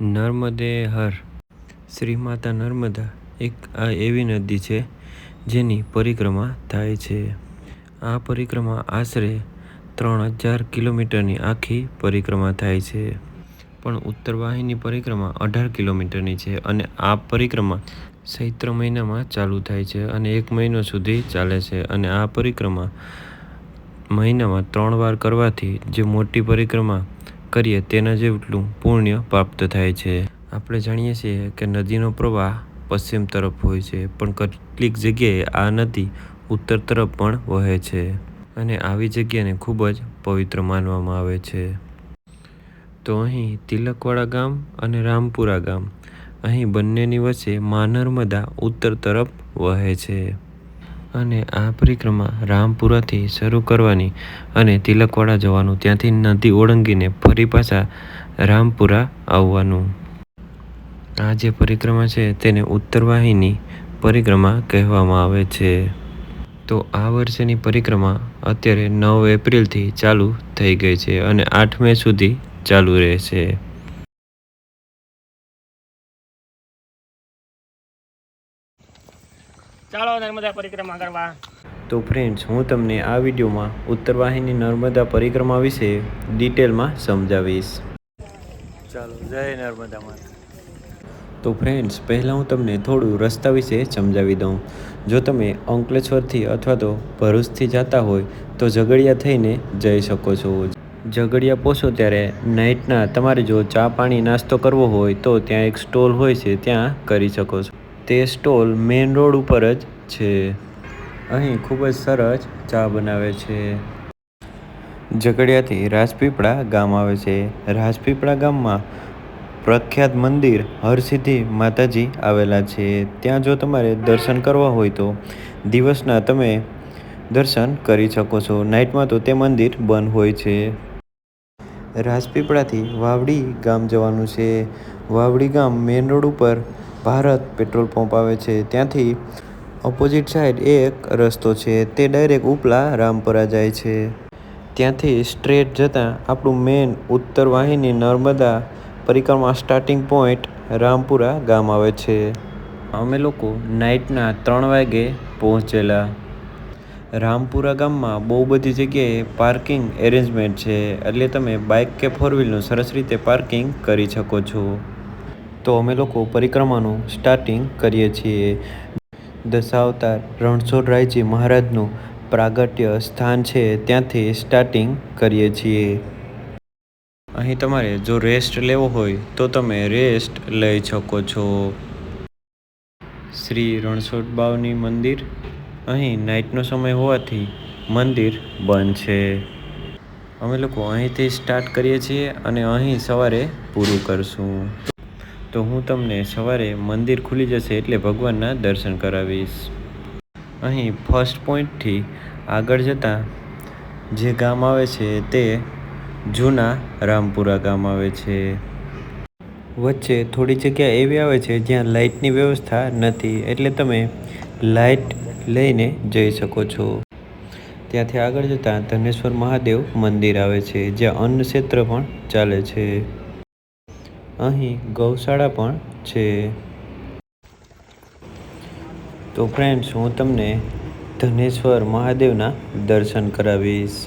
નર્મદે હર શ્રી માતા નર્મદા એક આ એવી નદી છે, જેની પરિક્રમા થાય છે. આ પરિક્રમા આશરે ત્રણ હજાર કિલોમીટરની આખી પરિક્રમા થાય છે. પણ ઉત્તર વાહિની પરિક્રમા અઢાર કિલોમીટરની છે અને આ પરિક્રમા ચૈત્ર મહિનામાં ચાલુ થાય છે અને એક મહિનો સુધી ચાલે છે અને આ પરિક્રમા મહિનામાં ત્રણ વાર કરવાથી જે મોટી પરિક્રમા કરીએ તેના જેટલું પુણ્ય પ્રાપ્ત થાય છે. આપણે જાણીએ છીએ કે નદીનો પ્રવાહ પશ્ચિમ તરફ હોય છે, પણ કેટલીક જગ્યાએ આ નદી ઉત્તર તરફ પણ વહે છે અને આવી જગ્યાને ખૂબ જ પવિત્ર માનવામાં આવે છે. તો અહીં તિલકવાડા ગામ અને રામપુરા ગામ. અહીં બંનેની વચ્ચે મા નર્મદા ઉત્તર તરફ વહે છે. અને આ પરિક્રમા રામપુરાથી શરૂ કરવાની અને તિલકવાડા જવાનું. ત્યાંથી નદી ઓળંગીને ફરી પાછા રામપુરા આવવાનું. આ જે પરિક્રમા છે તેને ઉત્તરવાહિની પરિક્રમા કહેવામાં આવે છે. તો આ વર્ષેની પરિક્રમા અત્યારે નવ એપ્રિલથી ચાલુ થઈ ગઈ છે અને આઠ મે સુધી ચાલુ રહેશે. ચાલો નર્મદા પરિક્રમા કરવા. તો ફ્રેન્ડ્સ હું તમને આ વિડીયોમાં ઉત્તર વાહિની નર્મદા પરિક્રમા વિશે ડિટેલમાં સમજાવીશ. ચાલો જય નર્મદા માતા. તો ફ્રેન્ડ્સ પહેલાં હું તમને થોડું રસ્તા વિશે સમજાવી દઉં. જો તમે અંકલેશ્વરથી અથવા તો ભરૂચથી જતા હોય તો ઝઘડિયા થઈને જઈ શકો છો. ઝઘડિયા પહોંચો ત્યારે નાઇટના તમારે જો ચા પાણી નાસ્તો કરવો હોય તો ત્યાં એક સ્ટોલ હોય છે ત્યાં કરી શકો છો. તે સ્ટોલ મેઇન રોડ ઉપર જ છે. અહીં ખૂબ જ સરસ ચા બનાવે છે. ઝઘડિયાથી રાજપીપળા ગામ આવે છે. રાજપીપળા ગામમાં પ્રખ્યાત મંદિર હરસિદ્ધિ માતાજી આવેલા છે. ત્યાં જો તમારે દર્શન કરવા હોય તો દિવસના તમે દર્શન કરી શકો છો. નાઇટમાં તો તે મંદિર બંધ હોય છે. રાજપીપળાથી વાવડી ગામ જવાનું છે. વાવડી ગામ મેઇન રોડ ઉપર ભારત પેટ્રોલ પંપ આવે છે. ત્યાંથી ઓપોઝિટ સાઈડ એક રસ્તો છે. તે ડાયરેક્ટ ઉપલા રામપરા જાય છે. ત્યાંથી સ્ટ્રેટ જતાં આપણું મેઇન ઉત્તર વાહિની નર્મદા પરિક્રમા સ્ટાર્ટિંગ પોઈન્ટ રામપુરા ગામ આવે છે. અમે લોકો નાઇટના ત્રણ વાગે પહોંચેલા. રામપુરા ગામમાં બહુ બધી જગ્યાએ પાર્કિંગ એરેન્જમેન્ટ છે. એટલે તમે બાઇક કે ફોર વ્હીલનું સરસ રીતે પાર્કિંગ કરી શકો છો. તો અમે લોકો પરિક્રમાનું સ્ટાર્ટિંગ કરીએ છીએ. દશાવતાર રણછોડરાયજી મહારાજનું પ્રાગટ્ય સ્થાન છે, ત્યાંથી સ્ટાર્ટિંગ કરીએ છીએ. અહીં તમારે જો રેસ્ટ લેવો હોય, તો તમે રેસ્ટ લઈ શકો છો. શ્રી રણછોડ બાવની મંદિર અહીં નાઇટનો સમય હોવાથી મંદિર બંધ છે. અમે લોકો અહીંથી સ્ટાર્ટ કરીએ છીએ અને અહીં સવારે પૂરું કરશું. તો હું તમને સવારે મંદિર ખુલી જશે એટલે ભગવાનના દર્શન કરાવીશ. અહીં ફર્સ્ટ પોઈન્ટથી આગળ જતાં જે ગામ આવે છે તે જૂના રામપુરા ગામ આવે છે. વચ્ચે થોડી જગ્યા એવી આવે છે જ્યાં લાઇટની વ્યવસ્થા નથી એટલે તમે લાઇટ લઈને જઈ શકો છો. ત્યાંથી આગળ જતાં ધનેશ્વર મહાદેવ મંદિર આવે છે જ્યાં અન્ન ક્ષેત્ર પણ ચાલે છે. અહીં ગૌશાળા પણ છે. તો ફ્રેન્ડ્સ હું તમને ધનેશ્વર મહાદેવના દર્શન કરાવીશ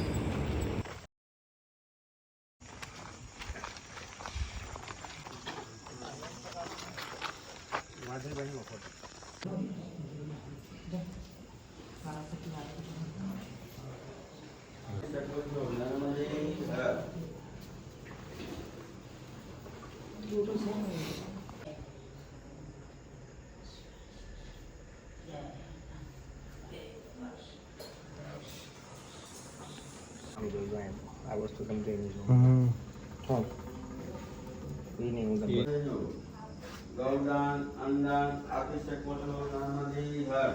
આમ જોજો એમ આ વસ્તુ સમજાઈ જો હમ હા એ નહીં હું તમને ગૌદાન અન્નદાન આપી શકો છો નર્મદે હર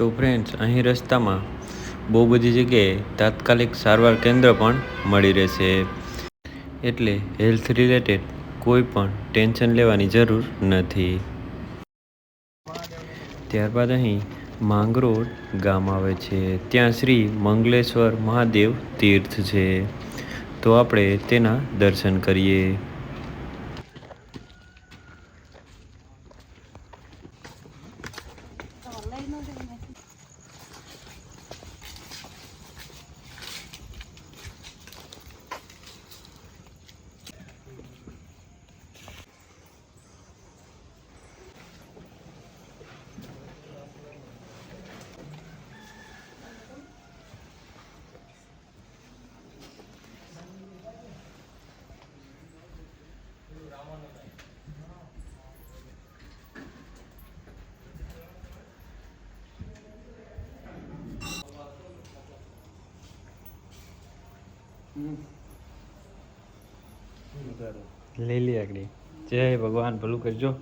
તો ફ્રેન્ડ્સ અહીં રસ્તામાં બહુ બધી જગ્યાએ તાત્કાલિક સારવાર કેન્દ્ર પણ મળી રહેશે. એટલે હેલ્થ રિલેટેડ કોઈ પણ ટેન્શન લેવાની જરૂર નથી. ત્યારબાદ અહીં માંગરોળ ગામ આવે છે. ત્યાં શ્રી મંગલેશ્વર મહાદેવ તીર્થ છે. તો આપણે તેના દર્શન કરીએ. લઈ લે આગળ. જય ભગવાન, ભલું કરજો.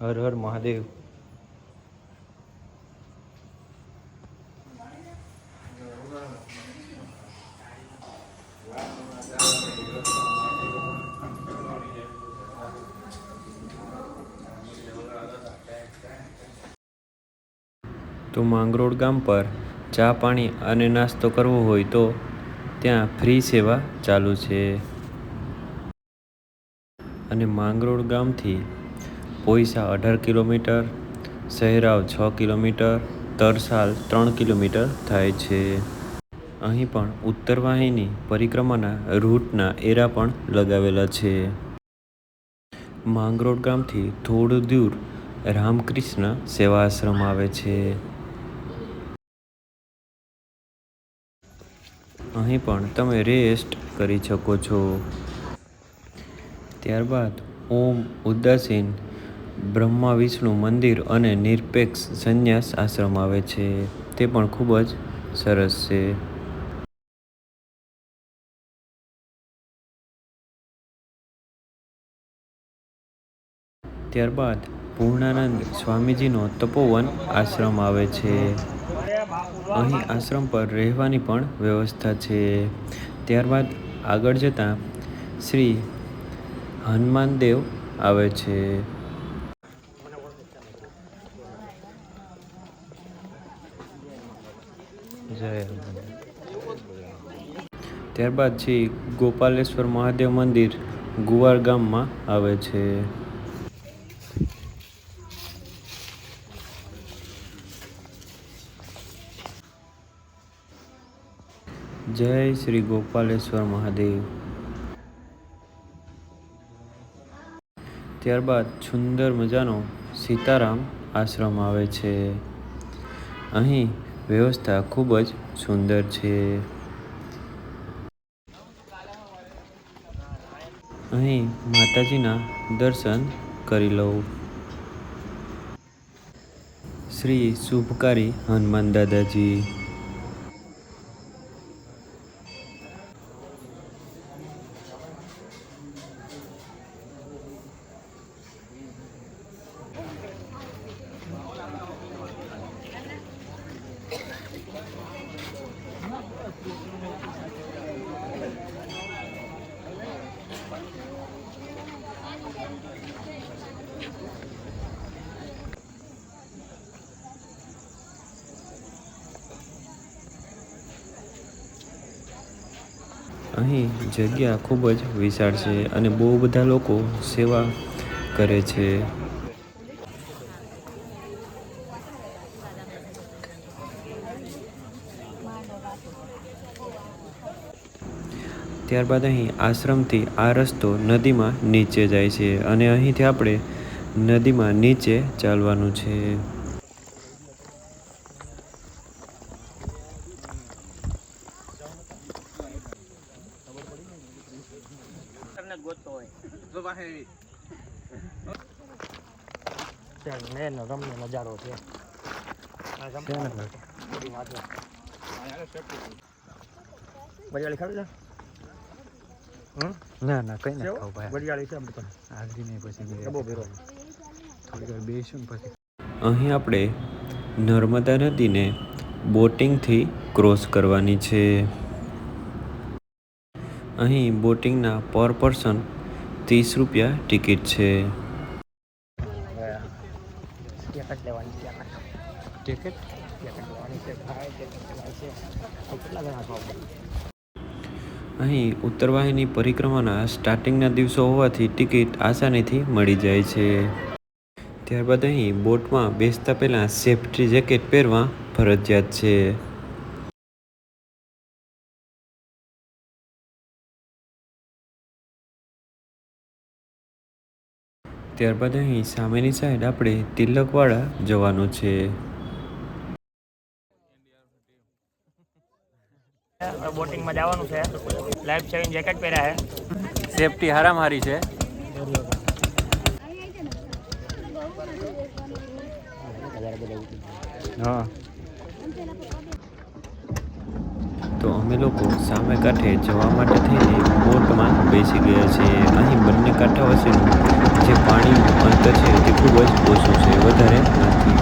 હર હર મહાદેવ. તો માંગરોળ ગામ પર ચા પાણી અને નાસ્તો કરવો હોય તો ત્યાં ફ્રી સેવા ચાલુ છે. અને માંગરોળ ગામથી પોઈસા અઢાર કિલોમીટર, સહેરાવ છ કિલોમીટર, તરસાલ ત્રણ કિલોમીટર થાય છે. અહીં પણ ઉત્તર વાહિની પરિક્રમાના રૂટના એરા પણ લગાવેલા છે. માંગરોળ ગામથી થોડું દૂર રામકૃષ્ણ સેવાશ્રમ આવે છે. અહીં પણ તમે રેસ્ટ કરી શકો છો. ત્યારબાદ ઓમ ઉદાસીન બ્રહ્મા વિષ્ણુ મંદિર અને નિરપેક્ષ સંન્યાસ આશ્રમ આવે છે. તે પણ ખૂબ જ સરસ છે. ત્યારબાદ પૂર્ણાનંદ સ્વામીજીનો તપોવન આશ્રમ આવે છે. અહીં આશ્રમ પર રહેવાની પણ વ્યવસ્થા છે. ત્યારબાદ આગળ જતાં શ્રી હનુમાનદેવ આવે છે. ત્યારબાદ શ્રી ગોપાલેશ્વર મહાદેવ મંદિર ગુવાર ગામમાં આવે છે. જય શ્રી ગોપાલેશ્વર મહાદેવ. ત્યારબાદ સુંદર મજાનો સીતારામ આશ્રમ આવે છે. અહીં વ્યવસ્થા ખૂબ જ સુંદર છે. અહીં માતાજીના દર્શન કરી લઉં. શ્રી શુભકારી હનુમાન દાદાજી અહીં જગ્યા ખૂબ જ વિશાળ છે અને બહુ બધા લોકો સેવા કરે છે. ત્યારબાદ અહીં આશ્રમથી આ રસ્તો નદીમાં નીચે જાય છે અને અહીંથી આપણે નદીમાં નીચે ચાલવાનું છે તમને જ ગોતતો હોય ત્યાં નહેરનો રમણીય નજારો છે આ ગમે બધી વાતો. વરિયાળી ખાવી છે હમ? ના ના કઈ ના ખાવ ભાઈ. વરિયાળી છે આપણે તો. હાજરી નહીં પછી કબો ભેરો. થોડી વાર બેસું પછી. અહીં આપણે નર્મદા નદીને બોટિંગથી ક્રોસ કરવાની છે. અહીં બોટિંગના પર પર્સન ત્રીસ રૂપિયા ટિકિટ છે. ટિકિટ લેવાની લેવાની છે કેટલા જણા અહીં ઉત્તરવાહિની પરિક્રમાના સ્ટાર્ટિંગના દિવસો હોવાથી ટિકિટ આસાનીથી મળી જાય છે. ત્યારબાદ અહીં બોટમાં બેસતા પહેલાં સેફ્ટી જેકેટ પહેરવા ફરજિયાત છે. ત્યારબાદ અહીં સામેની સાઈડ આપણે તિલકવાડા જવાનું છે. બોટિંગમાં જવાનું છે. લાઈફ સેવિંગ જેકેટ પહેર્યા છે. સેફટી હારામ હારી છે. હા. તો અમે લોકો સામે કાંઠે જવા માટે થઈને બોટમાં બેસી ગયા છીએ. અહીં બંને કાંઠા વચ્ચેનું જે પાણીનું અંતર છે તે ખૂબ જ ઓછું છે. વધારે નથી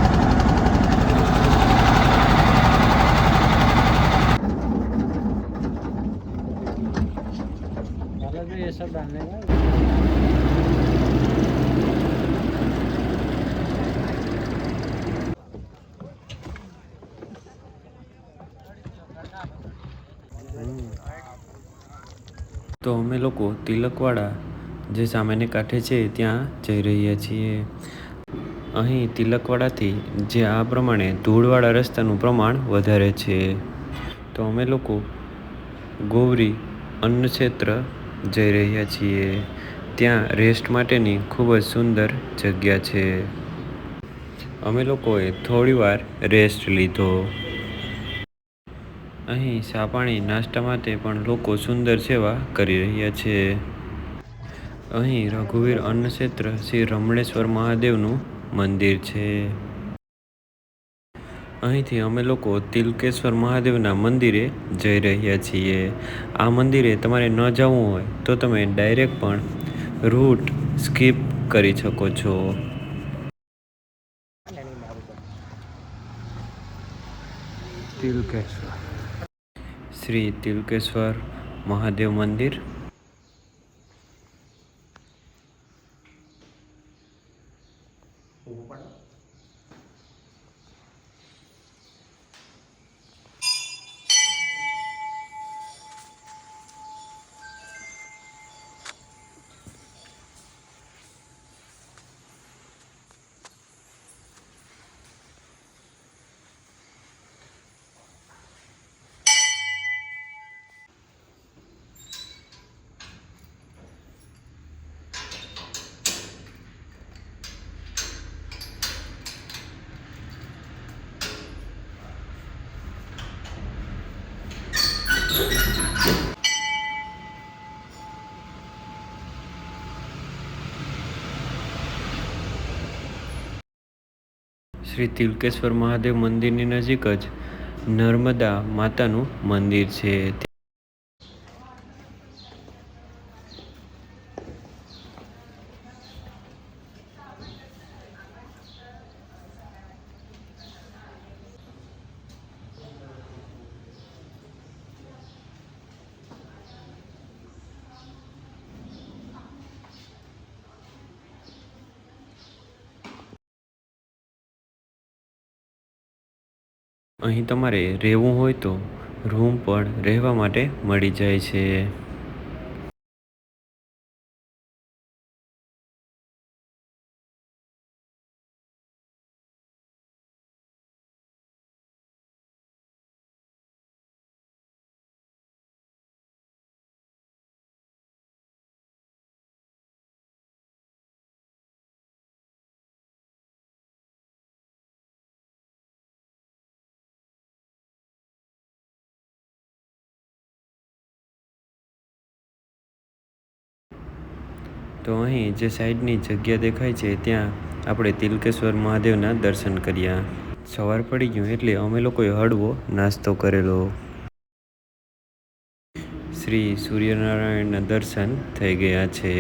તો અમે લોકો તિલકવાડા જે સામેને કાંઠે છે, ત્યાં જઈ રહ્યા છીએ. અહીં તિલકવાડાથી જે આ પ્રમાણે ધૂળવાળા રસ્તાનું પ્રમાણ વધારે છે. તો અમે લોકો ગોવરી અન્ન ક્ષેત્ર જઈ રહ્યા છીએ. ત્યાં રેસ્ટ માટેની ખૂબ જ સુંદર જગ્યા છે. અમે લોકોએ થોડીવાર રેસ્ટ લીધો. અહીં સાપાણી નાસ્તા માટે પણ લોકો સુંદર સેવા કરી રહ્યા છે. અહીં રઘુવીર અન્નક્ષેત્ર શ્રી રમણેશ્વર મહાદેવનું મંદિર છે. અહીંથી અમે લોકો તિલકેશ્વર મહાદેવના મંદિરે જઈ રહ્યા છીએ. આ મંદિરે તમારે ન જવું હોય તો તમે ડાયરેક્ટ પણ રૂટ સ્કીપ કરી શકો છો. તિલકેશ્વર. શ્રી તિલકેશ્વર મહાદેવ મંદિર. શ્રી તિલકેશ્વર મહાદેવ મંદિરની નજીક જ નર્મદા માતાનું મંદિર છે. અહીં તમારે રહેવું હોય તો રૂમ પણ રહેવા માટે મળી જાય છે. અહીં જે સાઈડની જગ્યા દેખાય છે, ત્યાં આપણે તિલકેશ્વર મહાદેવના દર્શન કર્યા. સવાર પડી ગયું એટલે અમે લોકોએ હળવો નાસ્તો કરેલો. શ્રી સૂર્યનારાયણના દર્શન થઈ ગયા છે.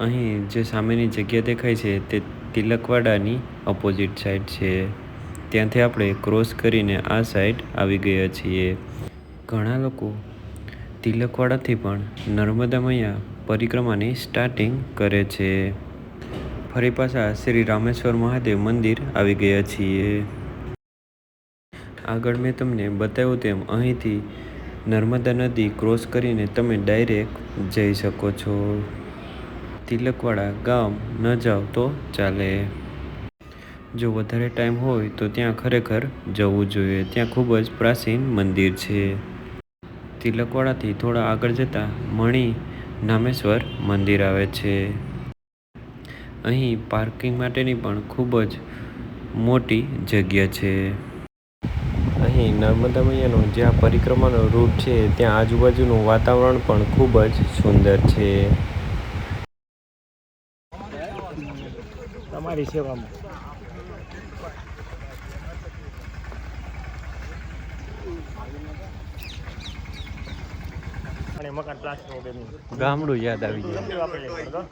અહીં જે સામેની જગ્યા દેખાય છે, તે તિલકવાડાની ઓપોઝિટ સાઈડ છે. ત્યાંથી આપણે ક્રોસ કરીને આ સાઈડ આવી ગયા છીએ. ઘણા લોકો તિલકવાડાથી પણ નર્મદા મૈયા પરિક્રમાની સ્ટાર્ટિંગ કરે છે. ફરી પાછા શ્રી રામેશ્વર મહાદેવ મંદિર આવી ગયા છીએ. આગળ મેં તમને બતાવ્યું તેમ અહીંથી નર્મદા નદી ક્રોસ કરીને તમે ડાયરેક્ટ જઈ શકો છો. તિલકવાડા ગામ ન જાઓ તો ચાલે. જો વધારે ટાઈમ હોય તો ત્યાં ખરેખર જવું જોઈએ. ત્યાં ખૂબ જ પ્રાચીન મંદિર છે. તિલકવાડાથી થોડા આગળ જતાં મણિ નામેશ્વર મંદિર આવે છે. અહીં પાર્કિંગ માટેની પણ ખૂબ જ મોટી જગ્યા છે. અહીં નર્મદા મૈયાનો જ્યાં પરિક્રમાનો રૂટ છે, ત્યાં આજુબાજુનું વાતાવરણ પણ ખૂબ જ સુંદર છે. તમારી સેવામાં. મકાન પ્લાસ્ટર ગામડું યાદ આવી જાય વાપરી લેવું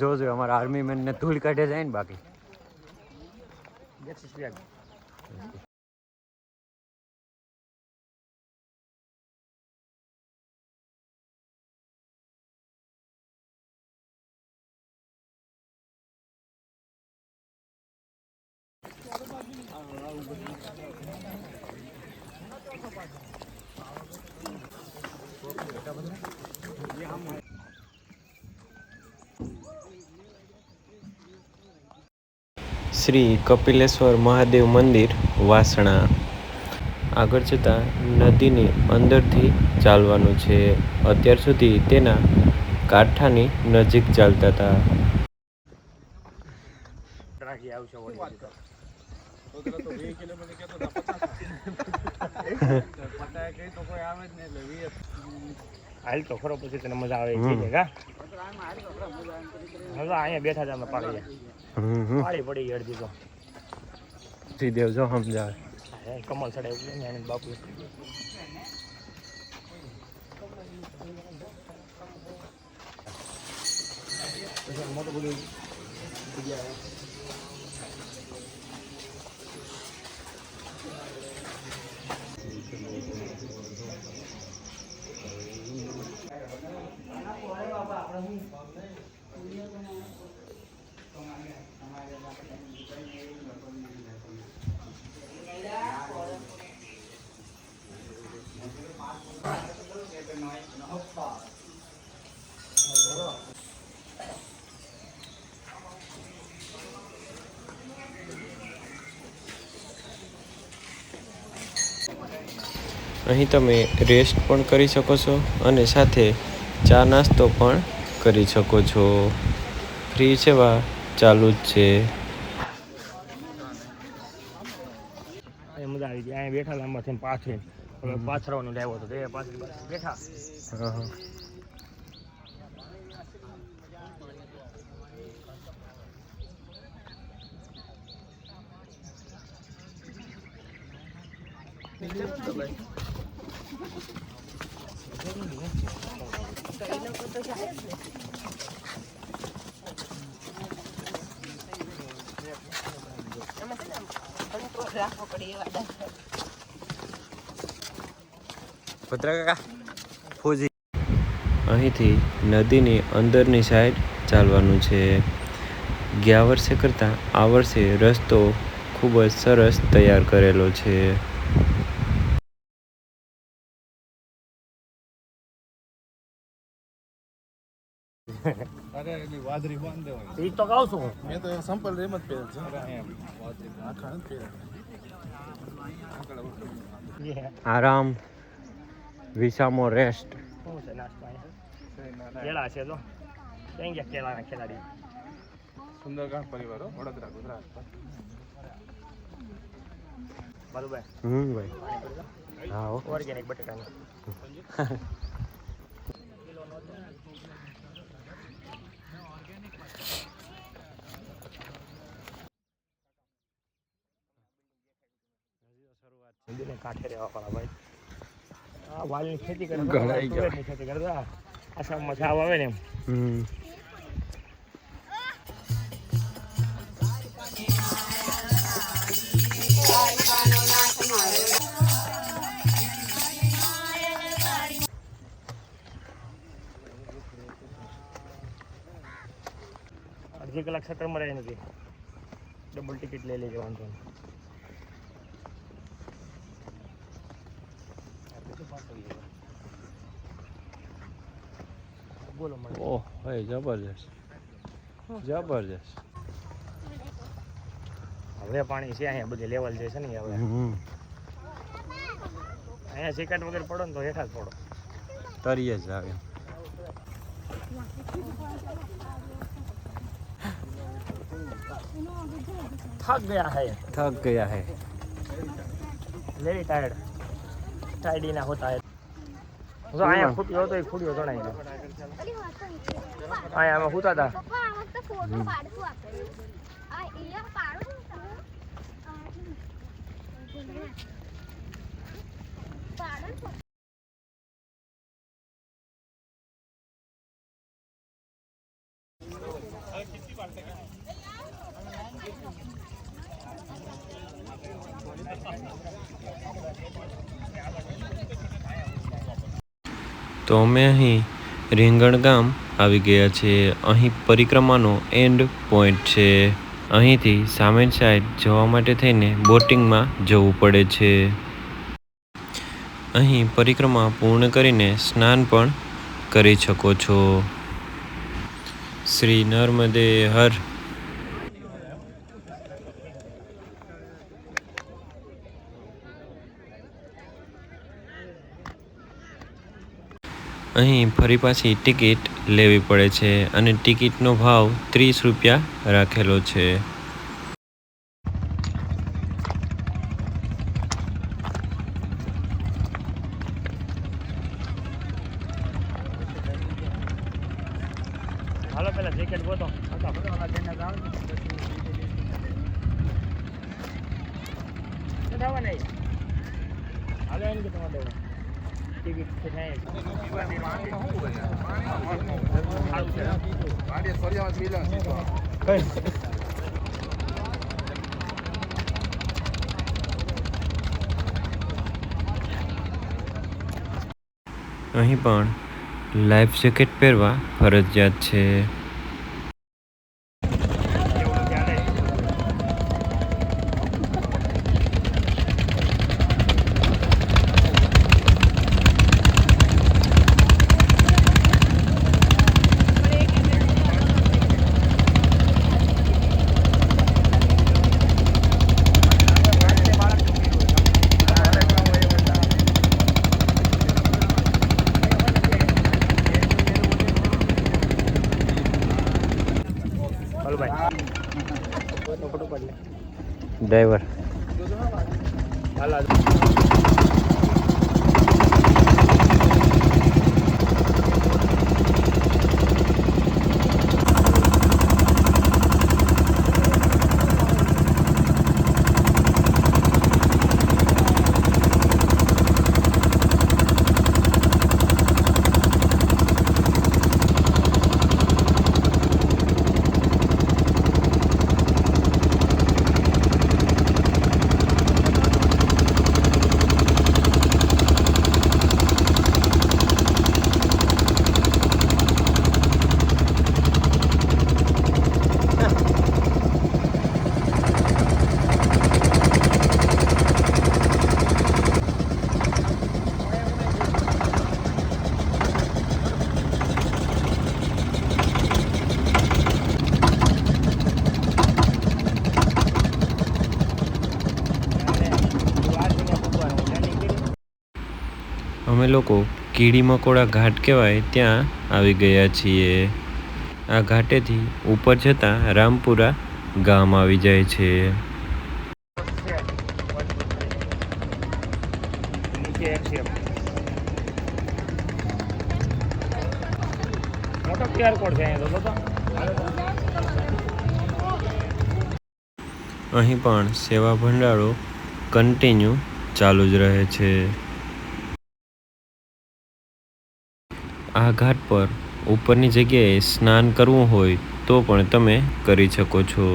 જો જો અમારા આર્મી મેન ને ધૂળ કાઢે જાય ને બાકી. શ્રી કપિલેશ્વર મહાદેવ મંદિર વાસણા. આગળ જતાં નદીની અંદરથી ચાલવાનું છે. અત્યાર સુધી તેના કાંઠાની નજીક ચાલતા હતા. રાખી આવશે વળી તો હાલ તો ખરો પછી તને મજા આવે છે હવે અહીંયા બેઠા જ અમે પાડી પાડી પડી ગઈ અડધી તો શ્રીદેવ જો સમજાવે હે, કમલ સડે ને એને બાપુ મોટું બધું અહીં તમે રેસ્ટ પણ કરી શકો છો અને સાથે ચા નાસ્તો પણ કરી શકો છો. ફ્રી સેવા ચાલુ જ છે. મજા આવી ગઈ. અહીંયા બેઠા લાંબા થઈને પાછળ હવે પાછળવાનું હતો. તે પાછળ ભદ્રા ફોજી. અહીંથી નદીની અંદરની સાઈડ ચાલવાનું છે. ગયા વર્ષે કરતાં આ વર્ષે રસ્તો ખૂબ જ સરસ તૈયાર કરેલો છે. ઈ તો કહું છું. મેં તો સંપલ રેમ જ પહેર છે. આખા નથી હે. આરામ વિસામો રેસ્ટ શું છે નાસ્તો અહીંયા? કેળા છે તો? ક્યાં ગયા કેળાના ખેલાડી સુંદરકાંડ પરિવાર વડોદરા ગુજરાત. બરોબર. હમ ભાઈ. હા હો. ઓર્ગેનિક બટેટાનું. નદીને કાંઠે રહેવાવાળા ભાઈ. આ વાલની ખેતી કરે તુવેરની ખેતી કરતા આસામમાં છાવ આવે ને એમ. અડધી કલાક સટરમાં રહી નથી. ડબલ ટિકિટ લઈ લેજો વાંધો નહીં. બોલો મને. ઓહ ભાઈ જબરજસ્ત. જબરજસ્ત. હવે પાણી છે અહીંયા બધી લેવલ જે છે ને એ હવે. હમ અહીંયા સિકટ વગર પડો ને તો હેઠા જ પડો. તરીએ જ આવે. થાક ગયા હે. થક ગયા હે. વેરી ટાયર્ડ ટાયર્ડી ના હોતા હે. જો અહીંયા ખૂટ્યો હતો એ ખૂટ્યો જણાય અહીંયા અમે હુતા. હતા. તો અમે અહીં રીંગણ ગામ આવી ગયા છે. અહીં પરિક્રમાનો એન્ડ પોઈન્ટ છે. અહીંથી સામેન સાઈડ જવા માટે થઈને બોટિંગમાં જવું પડે છે. અહીં પરિક્રમા પૂર્ણ કરીને સ્નાન પણ કરી શકો છો. શ્રી નર્મદે હર અહીં ફરી પાછી ટિકિટ લેવી પડે છે અને ટિકિટનો ભાવ ત્રીસ રૂપિયા રાખેલો છે. હાલો પેલા જેકેટ ગોતો. હતા બધા જઈને જાવ ચડાવવા નહીં હાલો એમ કે તમારે દેવા ટિકિટ છે નહીં કઈ અહીં પણ લાઈફ જેકેટ પહેરવા ફરજિયાત છે. ড্রাইভার કીડી મકોડા ઘાટ કહેવાય, ત્યાં આવી ગયા છીએ. આ ઘાટેથી ઉપર જતાં રામપુરા ગામ આવી જાય છે. અહીં પણ સેવા ભંડારો કન્ટિન્યુ ચાલુ જ રહે છે. આ ઘાટ પર ઉપરની જગ્યાએ સ્નાન કરવું હોય તો પણ તમે કરી શકો છો.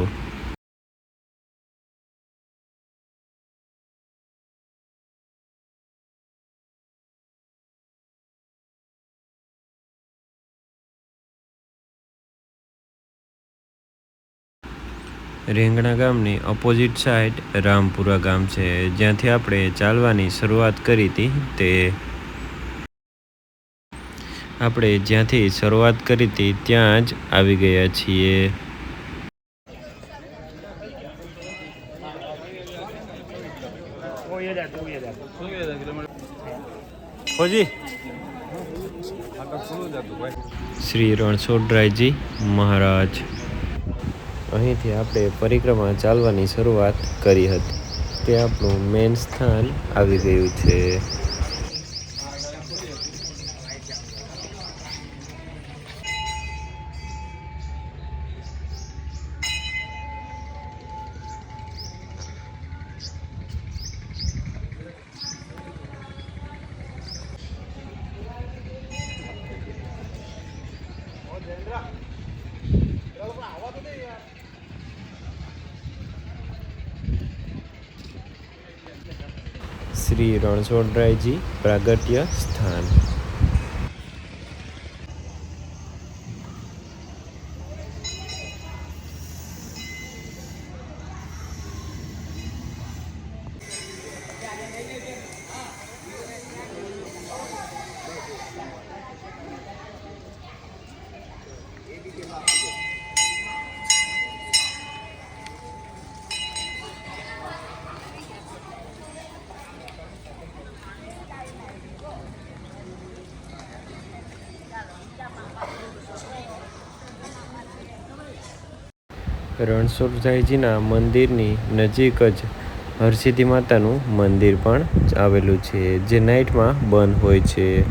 રેંગણા ગામની ઓપોઝિટ સાઈડ રામપુરા ગામ છે. જ્યાંથી આપણે ચાલવાની શરૂઆત કરી હતી તે આપણે જ્યાંથી શરૂઆત કરી હતી ત્યાં જ આવી ગયા છીએ. શ્રી રણછોડરાયજી મહારાજ. અહીંથી આપણે પરિક્રમા ચાલવાની શરૂઆત કરી હતી. તે આપણું મેન સ્થાન આવી ગયું છે. રણછોડરાયજી પ્રાગટ્ય સ્થાન. રણછોડરાયજીના મંદિરની નજીક જ હરસિદ્ધિ માતાનું મંદિર પણ આવેલું છે, જે નાઇટમાં બંધ હોય છે.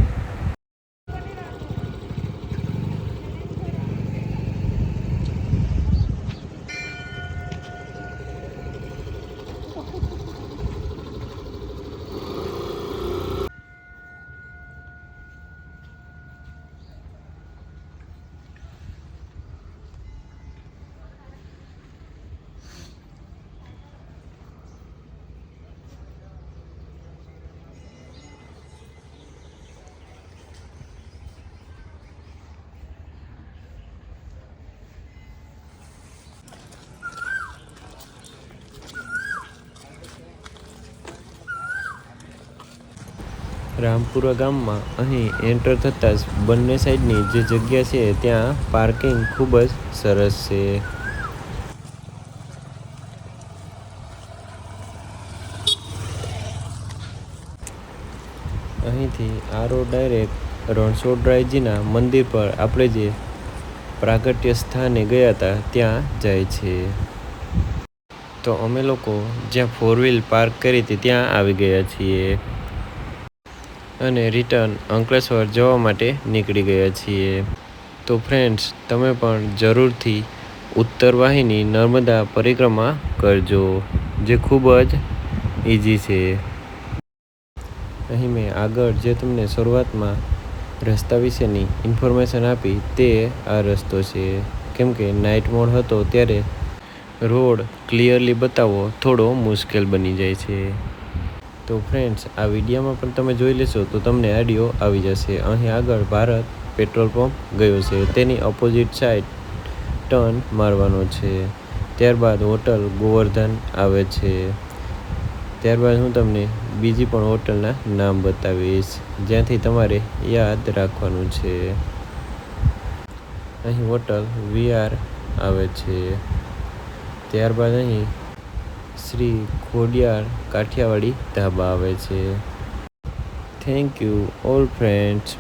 રામપુરા ગામમાં અહીં એન્ટર થતાં જ બંને સાઈડની જે જગ્યા છે, ત્યાં પાર્કિંગ ખૂબ જ સરસ છે. અહીંથી આ રોડ ડાયરેક્ટ રણછોડરાયજીના મંદિર પર આપણે જે પ્રાગટ્ય સ્થાને ગયા હતા, ત્યાં જાય છે. તો અમે લોકો જ્યાં ફોર વ્હીલ પાર્ક કરી હતી, ત્યાં આવી ગયા છીએ. અને રિટર્ન અંકલેશ્વર જવા માટે નીકળી ગયા છીએ. તો ફ્રેન્ડ્સ તમે પણ જરૂરથી ઉત્તર વાહિની નર્મદા પરિક્રમા કરજો, જે ખૂબ જ ઇઝી છે. અહીં મેં આગળ જે તમને શરૂઆતમાં રસ્તા વિશેની ઇન્ફોર્મેશન આપી તે આ રસ્તો છે. કેમ કે નાઇટ મોડ હતો ત્યારે રોડ ક્લિયરલી બતાવવો થોડો મુશ્કેલ બની જાય છે. તો ફ્રેન્ડ્સ આ વિડીયોમાં પણ તમે જોઈ લેશો તો તમને આડિયો આવી જશે. અહીં આગળ ભારત પેટ્રોલ પંપ ગયો છે. તેની ઓપોઝિટ સાઈડ ટર્ન મારવાનો છે. ત્યારબાદ હોટલ ગોવર્ધન આવે છે. ત્યારબાદ હું તમને બીજી પણ હોટલના નામ બતાવીશ, જ્યાંથી તમારે યાદ રાખવાનું છે. અહીં હોટલ વીઆર આવે છે. ત્યારબાદ અહીં શ્રી ખોડિયાર કાઠિયાવાડી ધાબા આવે છે. Thank you all friends